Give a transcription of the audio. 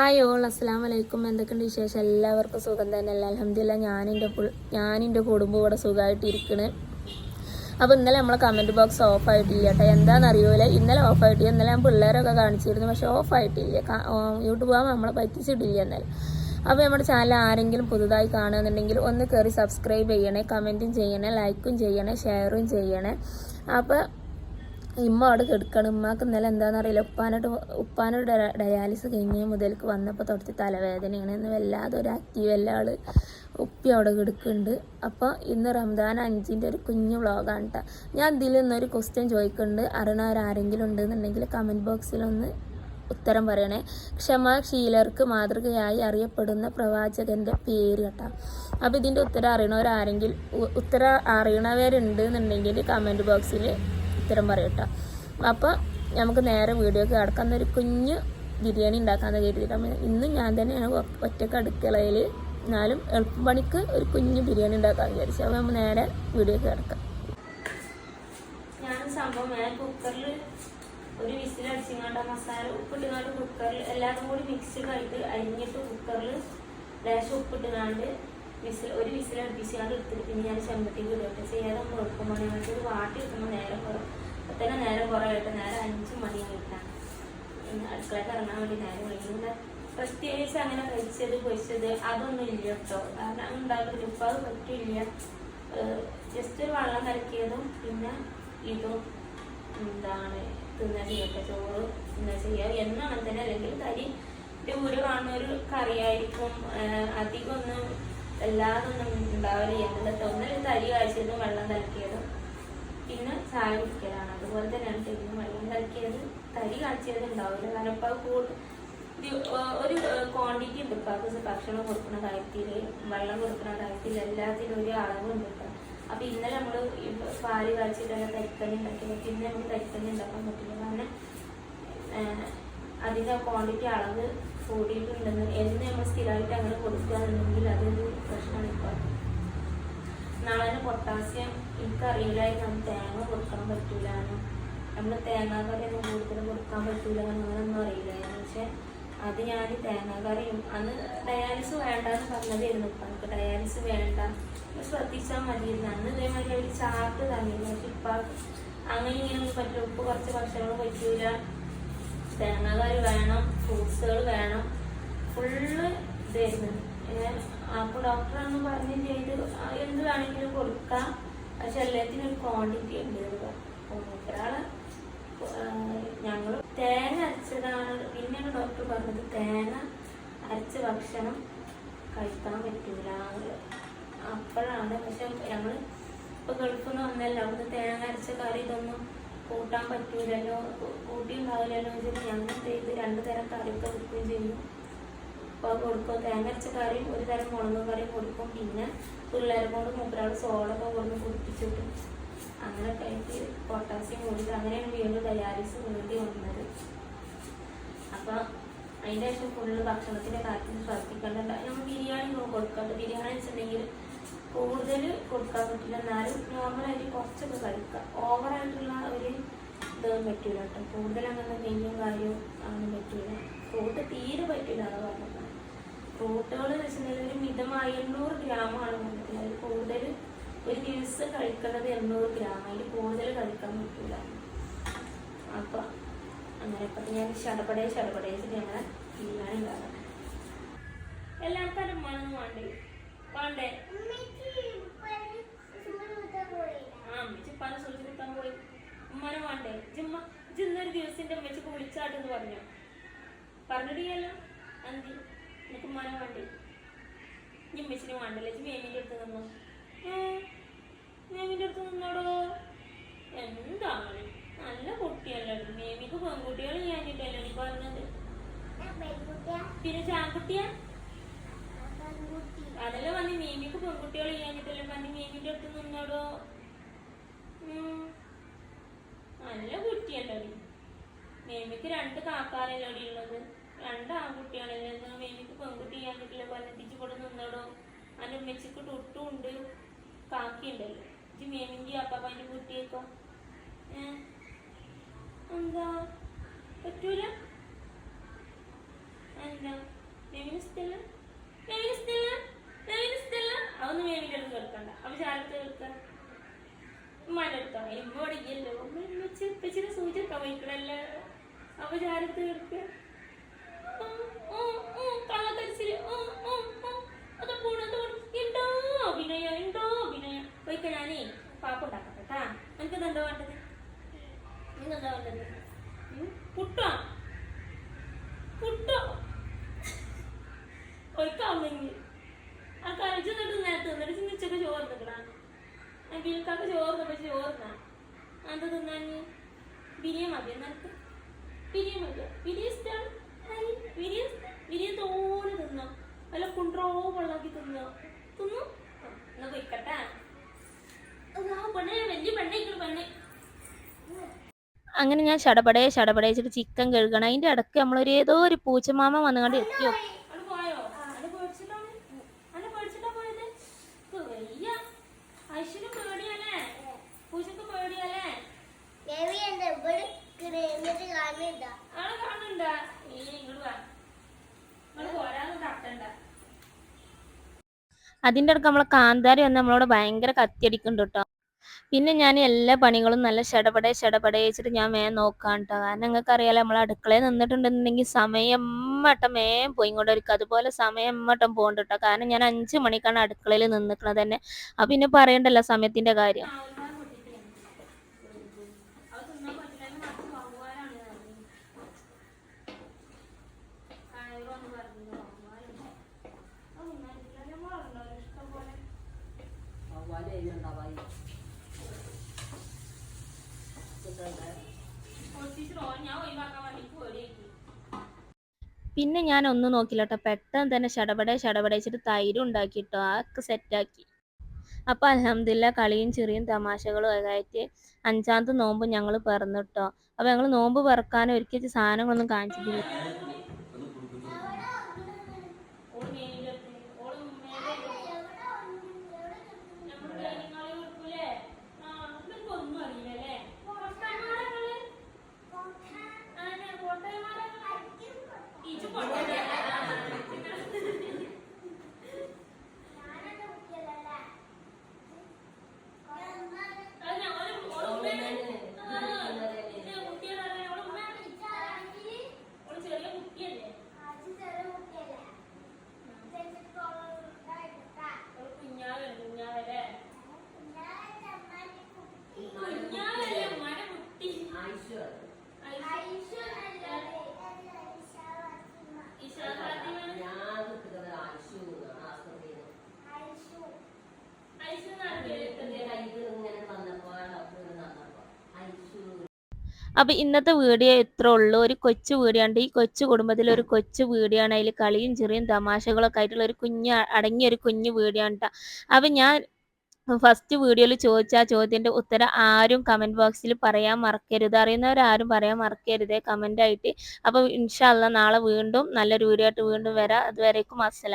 Hi all അസ്സാം വലൈക്കും എന്തൊക്കെയുണ്ട് വിശേഷം? എല്ലാവർക്കും സുഖം തന്നെ. അല്ല അലഹമില്ല ഞാനിന്റെ ഞാനിന്റെ കുടുംബം ഇവിടെ സുഖമായിട്ടിരിക്കണ്. അപ്പോൾ ഇന്നലെ നമ്മളെ കമന്റ് ബോക്സ് ഓഫ് ആയിട്ടില്ല കേട്ടോ. എന്താണെന്ന് അറിയൂല ഇന്നലെ ഓഫ് ആയിട്ടില്ല ഇന്നലെ ഞാൻ പിള്ളേരൊക്കെ കാണിച്ചിരുന്നു പക്ഷേ ഓഫ് ആയിട്ടില്ല. യൂട്യൂബ് ആകുമ്പോൾ നമ്മളെ പറ്റിച്ചിട്ടില്ല എന്നാലും അപ്പോൾ നമ്മുടെ ചാനൽ ആരെങ്കിലും പുതുതായി കാണുന്നുണ്ടെങ്കിൽ ഒന്ന് കയറി സബ്സ്ക്രൈബ് ചെയ്യണേ കമന്റും ചെയ്യണേ ലൈക്കും ചെയ്യണേ ഷെയറും ചെയ്യണേ. അപ്പോൾ ഇമ്മ അവിടെ കിടക്കണം. ഉമ്മാക്ക് ഇന്നലെ എന്താണെന്ന് അറിയില്ല ഉപ്പാനോട്ട് ഉപ്പാനോട് ഡയ- ഡയാലിസ് കഴിഞ്ഞ മുതൽക്ക് വന്നപ്പോൾ തൊട്ട് തലവേദനയാണ് ഇന്ന് വല്ലാതെ ഒരു ആക്റ്റീവ് എല്ലാ ആൾ. ഉപ്പി അവിടെ കിടക്കുന്നുണ്ട് അപ്പോൾ ഇന്ന് റംദാൻ അഞ്ചിന്റെ ഒരു കുഞ്ഞു വ്ളോഗാണ് കേട്ടോ ഞാൻ ഇതിൽ നിന്നൊരു ക്വസ്റ്റ്യൻ ചോദിക്കുന്നുണ്ട് അറിയണവരാരെങ്കിലും ഉണ്ടെന്നുണ്ടെങ്കിൽ കമന്റ് ബോക്സിലൊന്ന് ഉത്തരം പറയണേ. ക്ഷമാശീലർക്ക് മാതൃകയായി അറിയപ്പെടുന്ന പ്രവാചകന്റെ പേര് കേട്ടോ. അപ്പോൾ ഇതിന്റെ ഉത്തരം അറിയണവരാരെങ്കിലും ഉത്തരം അറിയണവരുണ്ട് എന്നുണ്ടെങ്കിൽ കമന്റ് ബോക്സിൽ ഉത്തരം പറയട്ടോ അപ്പോൾ നമുക്ക് നേരെ വീഡിയോക്ക് കിടക്കുന്ന ഒരു കുഞ്ഞ് ബിരിയാണി ഉണ്ടാക്കാമെന്ന് കരുതിയിട്ടാണ് ഇന്ന് ഞാൻ തന്നെയാണ് ഒറ്റയ്ക്ക് അടുക്കളയിൽ എന്നാലും എളുപ്പപ്പണിക്ക് ഒരു കുഞ്ഞ് ബിരിയാണി ഉണ്ടാക്കാമെന്ന് വിചാരിച്ചു. അപ്പോൾ നമ്മൾ നേരെ വീഡിയോക്ക് കിടക്കാം. ഞാൻ സംഭവം ഞാൻ കുക്കറിൽ ഒരു വിസിൽ അടിച്ചിങ്ങാണ്ട മസാല ഉപ്പിട്ടുങ്ങാണ്ട് കുക്കറിൽ എല്ലാതും കൂടി മിക്സ് ആയിട്ട് അരിഞ്ഞിട്ട് കുക്കറിൽ ലേശം ഉപ്പിട്ടുങ്ങാണ്ട് വിസിൽ ഒരു വിസിൽ അടുപ്പിച്ചാണ്ട് എടുത്തിട്ട് പിന്നെ ഞാൻ ചെമ്പത്തേക്ക് ഇടട്ടെ ചെയ്യാതെ കുഴപ്പം മണി ഞങ്ങൾക്ക് വാട്ടി എടുക്കുമ്പോൾ നേരം കുറവ് അപ്പൊ തന്നെ നേരം കുറവായിട്ട് നേരം അഞ്ച് മണിയായിട്ടാണ് പിന്നെ അടുക്കളയ്ക്ക് ഇറങ്ങാൻ വേണ്ടി നേരം വിളിക്കുന്നത് പ്രത്യേകിച്ച് അങ്ങനെ കഴിച്ചത് പൊരിച്ചത് അതൊന്നും ഇല്ല കേട്ടോ. കാരണം അങ്ങനെ ഉണ്ടാക്കില്ല ഇപ്പം അത് പറ്റില്ല ജസ്റ്റ് ഒരു വെള്ളം കലക്കിയതും പിന്നെ ഇതും എന്താണ് തിന്നാ ചെയ്യട്ടെ ചോറ് തിന്നാ ചെയ്യുക എന്നാണ് തന്നെ. അല്ലെങ്കിൽ കരി ഊര് കാണുന്ന ഒരു കറിയായിരിക്കും. അധികം ഒന്നും എല്ലാതൊന്നും ഉണ്ടാവില്ല എന്നിട്ട് ഒന്നിൽ തരി കാഴ്ചതും വെള്ളം കലക്കിയതും പിന്നെ ചായ കുടിക്കലാണ്. അതുപോലെ തന്നെയാണ് ചെയ്യുന്നത് വെള്ളം കലക്കിയത് തരി കാഴ്ചയത് ഉണ്ടാവില്ല. കാരണം ഇപ്പം കൂടുതൽ ഒരു ക്വാണ്ടിറ്റി ഉണ്ട്. ഇപ്പം ഭക്ഷണം കൊടുക്കുന്ന കാര്യത്തിൽ വെള്ളം കൊടുക്കുന്ന കാര്യത്തിൽ എല്ലാത്തിനും ഒരു അളവുണ്ട് ഇപ്പം. അപ്പൊ ഇന്നലെ നമ്മൾ പാൽ കാച്ചിട്ടുള്ള തരിക്കഞ്ഞി ഉണ്ടാക്കിയത് പിന്നെ നമുക്ക് തരിക്കഞ്ഞി ഉണ്ടാക്കാൻ പറ്റില്ല. കാരണം അതിന്റെ ക്വാണ്ടിറ്റി അളവ് കൂടിയിട്ടുണ്ടെന്ന് എന്ന് നമ്മൾ സ്ഥിരമായിട്ട് അങ്ങനെ കൊടുക്കുകയാണെന്നുണ്ടെങ്കിൽ അതൊരു പ്രശ്നമാണ് ഇപ്പോൾ നാളെ പൊട്ടാസ്യം എനിക്കറിയില്ലായിരുന്നു തേങ്ങ കൊടുക്കാൻ പറ്റൂലാണ് നമ്മൾ തേങ്ങാക്കറിയൊന്നും കൂടുതൽ കൊടുക്കാൻ പറ്റൂല എന്നൊന്നും അറിയില്ലായിരുന്നു പക്ഷെ അത് ഞാൻ തേങ്ങാക്കറിയും അന്ന് ഡയാലിസ് വേണ്ടെന്ന് പറഞ്ഞതായിരുന്നു ഇപ്പം. എനിക്ക് ഡയാലിസ് വേണ്ട. ശ്രദ്ധിച്ചാൽ മതിയായിരുന്നു അന്ന് ഇതേമാതിരി അവർ ചാർട്ട് തന്നിരുന്നു. പക്ഷെ ഇപ്പം അങ്ങനെ ഇങ്ങനെ പറ്റില്ല ഉപ്പ് കുറച്ച് ഭക്ഷണങ്ങൾ പറ്റൂല. തേങ്ങാക്കറി വേണം ഫ്രൂട്ട്സുകൾ വേണം. ഫുള്ള് ഇതായിരുന്നു. അപ്പോൾ അന്ന് പറഞ്ഞ് ചെയ്ത് എന്ത് വേണമെങ്കിലും കൊടുക്കാം. പക്ഷെ എല്ലാത്തിനും ഒരു ക്വാണ്ടിറ്റി ഉണ്ട് ഒരാൾ ഞങ്ങൾ തേങ്ങ അരച്ചതാണ് പിന്നെയാണ് ഡോക്ടർ പറഞ്ഞത് തേങ്ങ അരച്ച ഭക്ഷണം കഴിക്കാൻ പറ്റൂല. അപ്പോഴാണ് പക്ഷെ ഞങ്ങൾ ഇപ്പൊ ഗൾഫിൽ നിന്ന് വന്നല്ല അവിടുന്ന് തേങ്ങ അരച്ച കറി ഇതൊന്നും കൂട്ടാൻ പറ്റൂലല്ലോ കൂട്ടി ഉണ്ടാവില്ലല്ലോ വെച്ചിട്ട് ഞങ്ങൾ ചെയ്ത് രണ്ടു തരം കറിയൊക്കെ വെക്കുകയും ചെയ്യും അപ്പോൾ കൊടുക്കും. തേങ്ങ അരച്ച കറിയും ഒരു തരം മുളക് കറിയും കൊടുക്കും. പിന്നെ പിള്ളേരെ കൊണ്ട് മൂപ്പരാൾ സോളൊക്കെ കൊടുന്ന് കുടിപ്പിച്ചിട്ടും അങ്ങനെ കഴിച്ച് പൊട്ടാസ്യം കൂടിയിട്ട് അങ്ങനെയാണ് വീണ്ടും ഡയാലിസ് വേണ്ടി വന്നത്. അപ്പോൾ അതിന്റെ ശേഷം ഫുള്ള് ഭക്ഷണത്തിന്റെ കാര്യത്തിൽ ശ്രദ്ധിക്കേണ്ട നമ്മൾ ബിരിയാണി കൊടുക്കാണ്ട് ബിരിയാണി വെച്ചിട്ടുണ്ടെങ്കിൽ കൂടുതൽ കൊടുക്കാൻ പറ്റില്ല. എന്നാലും നോർമലായിട്ട് കുറച്ചൊക്കെ കഴിക്കുക ഓവറായിട്ടുള്ള ഒരു ഇത് പറ്റൂല കേട്ടോ. കൂടുതൽ അങ്ങനെ നെയ്യും കാര്യവും അങ്ങനെ പറ്റൂല. ഫ്രൂട്ട് തീരെ പറ്റില്ല എന്ന് പറഞ്ഞത്. ഫ്രൂട്ടുകൾ എന്ന് വെച്ചിട്ടുണ്ടെങ്കിൽ ഒരു മിതമായ എണ്ണൂറ് ഗ്രാമാണ് കൊണ്ടിട്ടുള്ളത് കൂടുതൽ. ഒരു ദിവസം കഴിക്കുന്നത് എണ്ണൂറ് ഗ്രാം അതിൽ കൂടുതൽ കഴിക്കാൻ പറ്റില്ല അപ്പൊ അങ്ങനെ ഇപ്പൊ ഞാൻ ശടപടേ ശടപടേ ഞങ്ങളെ തീരുമാനം ഉണ്ടാകാം എല്ലാവർക്കും വേണ്ടേ? വേണ്ടേ? പല സൂചി കുത്താൻ പോയി ഉമ്മാനെ വേണ്ടേ ജിമ്മ ജിന്നൊരു ദിവസത്തിന്റെ അമ്മച്ചിക്ക് വിളിച്ചാട്ടെന്ന് പറഞ്ഞു? പറഞ്ഞിട്ടില്ലല്ലോ? അന്തി എനിക്ക് ഉമ്മാനെ വേണ്ടേ? ജിമ്മച്ചിന് വേണ്ടല്ലേ? ജിമ്മ മേമിന്റെ അടുത്ത് നിന്നു? മേമിന്റെ അടുത്ത് നിന്നോടോ? എന്താണ് നല്ല കുട്ടിയല്ലോ മേമിക്ക് പെൺകുട്ടികൾ ഞാനിട്ടല്ലേ നീ പറഞ്ഞത്. പിന്നെ ചാൻകുട്ടിയാ? അതല്ലേ മേമിക്ക് മീമിക്ക് പെൺകുട്ടികൾ കിട്ടല്ലോ പറഞ്ഞ്. മീമിന്റെ അടുത്ത് നിന്നോടോ. നല്ല കുട്ടിയല്ലോ മേമിക്ക് രണ്ട് കാക്കാരല്ലേ ഉള്ളത്. രണ്ട് ആൺകുട്ടിയാണല്ലോ മേമിക്ക് പെൺകുട്ടി ചെയ്യാനിട്ടില്ല പറഞ്ഞിട്ട് കൂടെ നിന്നോടോ അതിന്റെ ഉമ്മച്ചിക്ക് ഉണ്ട്. കാക്കി ഉണ്ടല്ലോ. ഇത് മേമിന്റെ അപ്പാപ്പാന്റെ കുട്ടിയേക്കോ? എന്താ? പറ്റൂല? എന്താ? ഫെമിനിസ്റ്റല്ല മേമിന് ഫെമിനിസ്റ്റല്ല അതൊന്നും മേമിന്റെ അടുത്ത് കേൾക്കണ്ട. അവ ചാരത്ത് കേൾക്കാം. ഉമ്മാന്റെ അടുത്തോ ഇമ്മോടെ ഇല്ലല്ലോ ഉമ്മ വെച്ച് വെച്ചിട്ട് സൂചിക്കാൻ പോയിക്കണല്ലേ അപ്പൊ ചാരത്ത് കേൾക്കുക കള്ളക്കരിച്ചിൽ അത് പോണു അത് പോണു. ഉണ്ടോ അഭിനയം ഉണ്ടോ അഭിനയം പോയിക്ക ഞാനേ പാപ്പ ഉണ്ടാക്കട്ടെ കേട്ടാ. എനിക്കത് എന്താ വേണ്ടത്? നിങ്ങെന്താ വേണ്ടത്? പുട്ടോ? പുട്ടോ? ബിൽക്കാക്ക് ചോറിന് പക്ഷെ ചോറിന അത് തിന്നാൻ ബിരിയാണി മതി നിനക്ക്? ബിരിയാണി മതി ബിരിയ ഇഷ്ടമാണ് ബിരിയ ബിരിയ തോനെ തിന്നോ. വല്ല കുണ്ട്രോ വെള്ളാക്കി തിന്നോ? തിന്നു എന്നാ പോയിക്കട്ടെ. പെണ്ണെ വലിയ പെണ്ണേക്കണ പെണ്ണെ. അങ്ങനെ ഞാൻ ചടപടയെ ചടപടയിച്ചിട്ട് ചിക്കൻ കഴുകണം. അതിന്റെ ഇടയ്ക്ക് നമ്മളൊരു ഏതോ ഒരു പൂച്ചമാമ വന്നുകൊണ്ട് എത്തിയോ? നീ ഇങ്ങോട്ട് വാ. ഇങ്ങോട്ട് പോരാന്ന് തട്ടണ്ട അതിന്റെ അടുക്ക് നമ്മളെ കാന്താരി വന്ന് നമ്മളോട് ഭയങ്കര കത്തിയടിക്കുന്നുണ്ട് കേട്ടോ. പിന്നെ ഞാൻ എല്ലാ പണികളും നല്ല ഷടപടേ ഷടപടേ വെച്ചിട്ട് ഞാൻ വേഗം നോക്കാം കേട്ടോ. കാരണം നിങ്ങൾക്ക് അറിയാലോ നമ്മൾ അടുക്കളയിൽ നിന്നിട്ടുണ്ടെന്നുണ്ടെങ്കിൽ സമയം മട്ടം വേഗം പോയി കൊണ്ടിരിക്കും അതുപോലെ സമയം മട്ടം പോകണ്ട കേട്ടോ. കാരണം ഞാൻ അഞ്ച് മണിക്കാണ് അടുക്കളയിൽ നിന്നിക്കണത് തന്നെ. അപ്പം പിന്നെ പറയണ്ടല്ലോ സമയത്തിന്റെ കാര്യം. പിന്നെ ഞാൻ ഒന്നും നോക്കില്ല കേട്ടോ പെട്ടെന്ന് തന്നെ ശടപടെ ശടപടച്ചിട്ട് തൈര് ഉണ്ടാക്കിട്ടോ ആക്കെ. സെറ്റാക്കി അപ്പൊ അലഹമില്ല കളിയും ചെറിയും തമാശകളും ആയിട്ട് അഞ്ചാമത്തെ നോമ്പ് ഞങ്ങൾ പിറന്നിട്ടോ. അപ്പൊ ഞങ്ങൾ നോമ്പ് പിറക്കാൻ ഒരുക്കിയ സാധനങ്ങളൊന്നും കാണിച്ചിട്ടില്ല. അപ്പൊ ഇന്നത്തെ വീഡിയോ എത്ര ഉള്ളൂ. ഒരു കൊച്ചു വീഡിയോ ഉണ്ട്. ഈ കൊച്ചു കുടുംബത്തിൽ ഒരു കൊച്ചു വീഡിയോ ആണ്. അതിൽ കളിയും ചെറിയും തമാശകളൊക്കെ ആയിട്ടുള്ള ഒരു കുഞ്ഞ് അടങ്ങിയ ഒരു കുഞ്ഞു വീഡിയോ ആണ് ട്ടോ. അപ്പൊ ഞാൻ ഫസ്റ്റ് വീഡിയോയിൽ ചോദിച്ച ആ ചോദ്യത്തിന്റെ ഉത്തരം ആരും കമന്റ് ബോക്സിൽ പറയാൻ മറക്കരുത്. അറിയുന്നവരാരും പറയാൻ മറക്കരുത്. ആയിട്ട്. അപ്പൊ ഇൻഷാല്ല നാളെ വീണ്ടും നല്ലൊരു വീഡിയോ ആയിട്ട് വീണ്ടും വരാം. അതുവരേക്കും അസ്സലാം